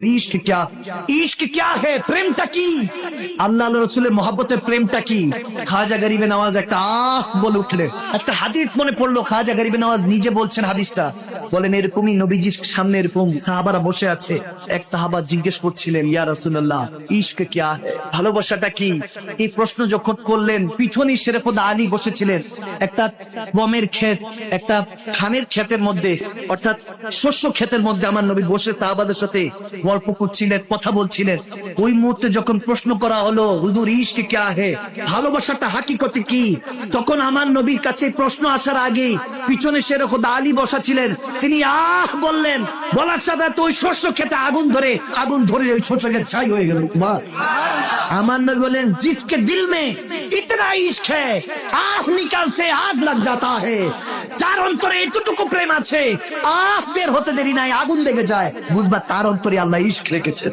ইশক क्या ইশক क्या है প্রেমটা কি আল্লাহ আল্লাহ রসুলের মহাব্বতের প্রেমটা কি খাজা গরিবে নওয়াজ একটা আহ বলে উঠলে একটা হাদিস মনে পড়লো খাজা গরিবে নওয়াজ নিজে বলছেন হাদিসটা বলেন এরকমই নবীজির সামনে এরকম সাহাবারা বসে আছে এক সাহাবা জিজ্ঞেস করছিলেন ইয়া রাসূলুল্লাহ ইশক क्या है ভালোবাসাটা কি এই প্রশ্ন যখন করলেন পিছনে শেরেফুদ আলী বসেছিলেন একটা গমের ক্ষেত একটা ধানের ক্ষেতের মধ্যে অর্থাৎ শস্য ক্ষেতের মধ্যে আমার নবী বসে সাহাবাদের সাথে গল্প করছিলেন কথা বলছিলেন। ওই মুহূর্তে যখন প্রশ্ন করা হলো, হুজুর, ইশকে কে আহে ভালোবাসাটা হাকিকতে কি? তখন আমার নবীর কাছে প্রশ্ন আসার আগেই পিছনে শের খোদা আলী বসা ছিলেন। তিনি আহ বললেন, বলার সাথে তো ওই শস্য খেতে আগুন ধরে আগুন ধরে ওই শস্যকে ছাই হয়ে গেল। তোমার আমার নবী বলেন জিসকে দিল মে ইতনা ইশক হ্যাঁ আহ নিকাল সে আগ লাগ জাতা হ্যাঁ যার অন্তরে এতটুকু প্রেম আছে, আহ, বের হতে দেরি নাই, আগুন লেগে যায় বুঝবা তার অন্তরে আল্লাহ ইস্ক রেখেছে।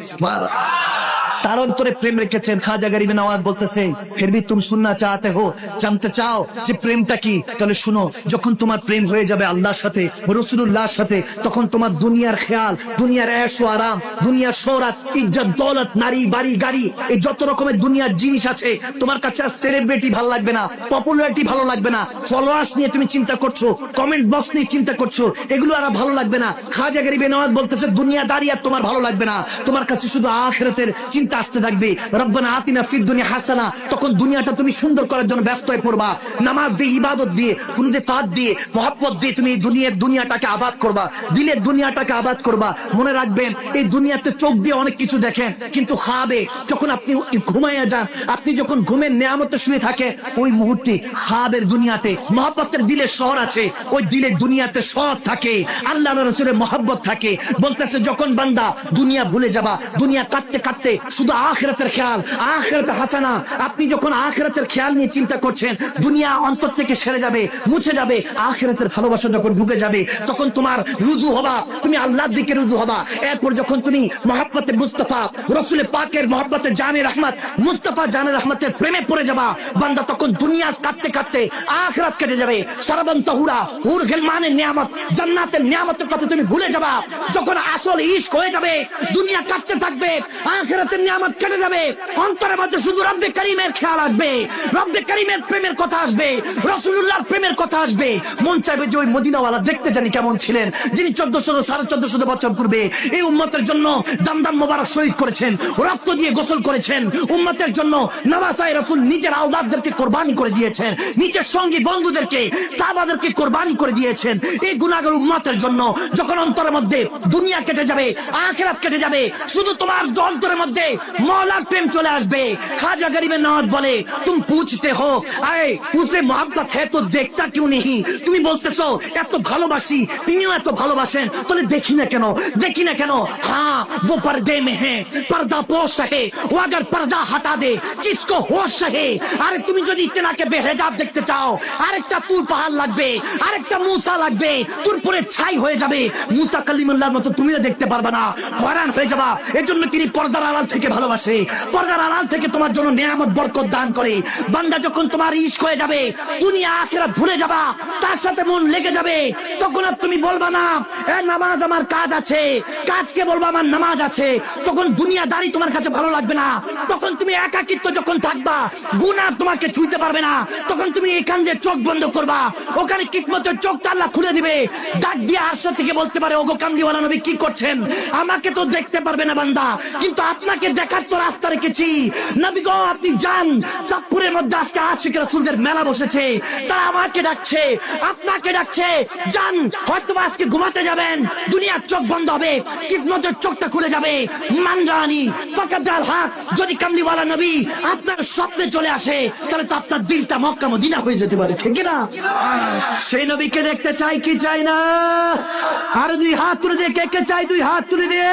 তার অন্তরে প্রেম রেখেছেন খাজা গরিবে নওয়াজ বলতেছে ফির ভি তুম শুননা চাহতে হো, জানতে চাও যে প্রেমটা কি? তাহলে শুনো, যখন তোমার প্রেম হয়ে যাবে আল্লাহর সাথে রসুল্লাহর সাথে, তখন তোমার দুনিয়ার খেয়াল, দুনিয়ার এশ ও আরাম, দুনিয়ার সৌরাত ইজ্জত, দৌলত, নারী, বাড়ি, গাড়ি, এই যত রকমের দুনিয়ার জিনিস আছে, তোমার কাছে আর সেলিব্রিটি ভালো লাগবে না পপুলারিটি ভালো লাগবে না ফলোয়ার্স নিয়ে তুমি চিন্তা করছ কমেন্ট বক্স নিয়ে চিন্তা করছ, এগুলো আর ভালো লাগবে না। খাজা গরিবে নওয়াজ বলতেছে, দুনিয়া দাঁড়িয়ে আর তোমার ভালো লাগবে না, তোমার কাছে শুধু আখেরাতের চিন্তা আসতে থাকবে। রব্বানা আতিনা ফিদ দুনিয়া হাসানা। তখন দুনিয়াটা তুমি সুন্দর করার জন্য ব্যস্ত হয়ে পড়বা। নামাজ দিয়ে, ইবাদত দিয়ে কুনুদে ফাত দিয়ে, মহব্বত দিয়ে তুমি দুনিয়ার দুনিয়াটাকে আবাদ করবা। দিলের দুনিয়াটাকে আবাদ করবা। মনে রাখবেন, এই দুনিয়াতে চোখ দিয়ে অনেক কিছু দেখেন, কিন্তু খাবে, যখন আপনি ঘুমাইয়া যান, আপনি যখন ঘুমের নেয়ামতে শুয়ে থাকে ওই মুহূর্তে খাবের দুনিয়াতে, মহব্বতের দিলের শহর আছে, ওই দিলের দুনিয়াতে সব থাকে, আল্লাহ রসুলের মহব্বত থাকে। বলতেছে, যখন বান্দা দুনিয়া ভুলে যাবা, দুনিয়া কাটতে কাটতে শুধু আখেরাতের খেয়াল, আখেরাতে হাসানা। আপনি যখন আখেরাতের খেয়াল নিয়ে চিন্তা করছেন, দুনিয়া অন্তর থেকে সেরে যাবে, মুছে যাবে, আখেরাতের ভালোবাসা যখন ঢুকে যাবে, তখন তোমার রুজু হবা, তুমি আল্লাহর দিকে রুজু হবা। এরপর যখন তুমি মহাব্বতে মুস্তফা রসুলের পাকের মহাব্বতে জানে রহমত, মুস্তফা জানে রহমতের প্রেমে পড়ে যাবা, বান্দা তখন দুনিয়া কাটতে কাটতে আখরাত কেটে যাবে। সারাবন তাহুরা, হুর গেলমানের নিয়ামত, জান্নাতের নিয়ামতের কথা তুমি ভুলে যাবা। যখন আসল ইশক হয়ে যাবে, দুনিয়া কাটতে থাকবে, আখরাতের নিয়ামত কেটে যাবে। অন্তরের মধ্যে শুধু রব্বে করিমের খেয়াল আসবে। রব্বে করিমের প্রেমের কথা আসবে। রসুল্লাহর প্রেমের কথা আসবে। মন চাইবে যে ওই মদিনাওয়ালা দেখতে জানি কেমন ছিলেন। যিনি চোদ্দশো সাড়ে চোদ্দশো বছর পূর্বে এই উম্মতের জন্য দাম দাম মোবারক শহীদ করেছেন, রক্ত দিয়ে গোসল করেছেন, উম্মতের জন্য নওয়াসাই রসুল নিজের আওলাদদেরকে কোরবানি করে দিয়েছেন, নিজের সঙ্গী বন্ধুদেরকে সাহাবাদেরকে কোরবানি করে দিয়েছেন। এই গুণাগর উম্মতের জন্য যখন অন্তরের মধ্যে দুনিয়া কেটে যাবে, আখেরাত কেটে যাবে, শুধু তোমার অন্তরের মধ্যে মৌলার প্রেম চলে আসবে খাজা গরিবের নওয়াজ বলে তুমি পুছতে হো আরে উসে মোহাম্মত হ্যাঁ তো দেখতা কেউ নেই তুমি বলতেছো এত ভালোবাসি তিনিও এত ভালোবাসেন তাহলে দেখি না কেন দেখি না কেন হ্যাঁ वो पर्दे में है पर्दा पोश है वो अगर पर्दा हटा दे किसको होश है আরে তুমি যদি ইতেনাকে বেহেজাব দেখতে চাও আরেকটা তুর পাহাড় লাগবে আরেকটা মুসা লাগবে তুর পরে ছাই হয়ে যাবে মুসা কালিমুল্লাহর মতো তুমিও দেখতে পারবে না হয়রান হয়ে যাবা এর জন্য তিনি পর্দার আড়াল থেকে ভালোবাসে। পর্দার আড়াল থেকে তোমার জন্য নিয়ামত, বরকত দান করে। বান্দা যখন তোমার ইস্ক হয়ে যাবে, দুনিয়া আখেরাত ভুলে যাবা, তার সাথে মন লেগে যাবে, তখন আর তুমি বলবা না, এ, নামাজ আমার কাজ আছে, কাজকে বলবা আমার নামাজ আছে। তখন দুনিয়াদারি তোমার কাছে ভালো লাগবে না। তখন তুমি একাকিত্ব যখন থাকবা, গুনাহ তোমাকে ছুঁতে পারবে না। তখন তুমি এখান দিয়ে চোখ বন্ধ করবা। ওখানে কিসমতের চোখ তাল্লা খুলে দিবে। ডাক দিয়ে আরশা থেকে বলতে পারে, ওগো কামলিওয়ালা নবী, কি করছেন? আমাকে তো দেখতে পারবে না বান্দা। কিন্তু আপনাকে দেখার তো রাস্তা রেখেছি। নবী গো, আপনি যান। চাঁদপুরের মধ্যে আজকে আশিক রাসূলদের মেলা বসেছে। তারা আমাকে ডাকছে, আপনাকে ডাকছে। যান হয়তো আজকে ঘুমাতে যাবেন। দুনিয়ার চোখ বন্ধ হবে, কিসমতের চোখটা খুলে যাবে। মানরানি ফকাদাল হাক যদি কামলিওয়ালা নবী আপনার স্বপ্নে চলে আসে, তাহলে তো আপনার দিলটা মক্কা মদিনা হয়ে যেতে পারে, ঠিক না সেই নবীকে দেখতে চাই কি চাই না? আর দুই হাত তুলে দিয়ে কে কে চাই দুই হাত তুলে দিয়ে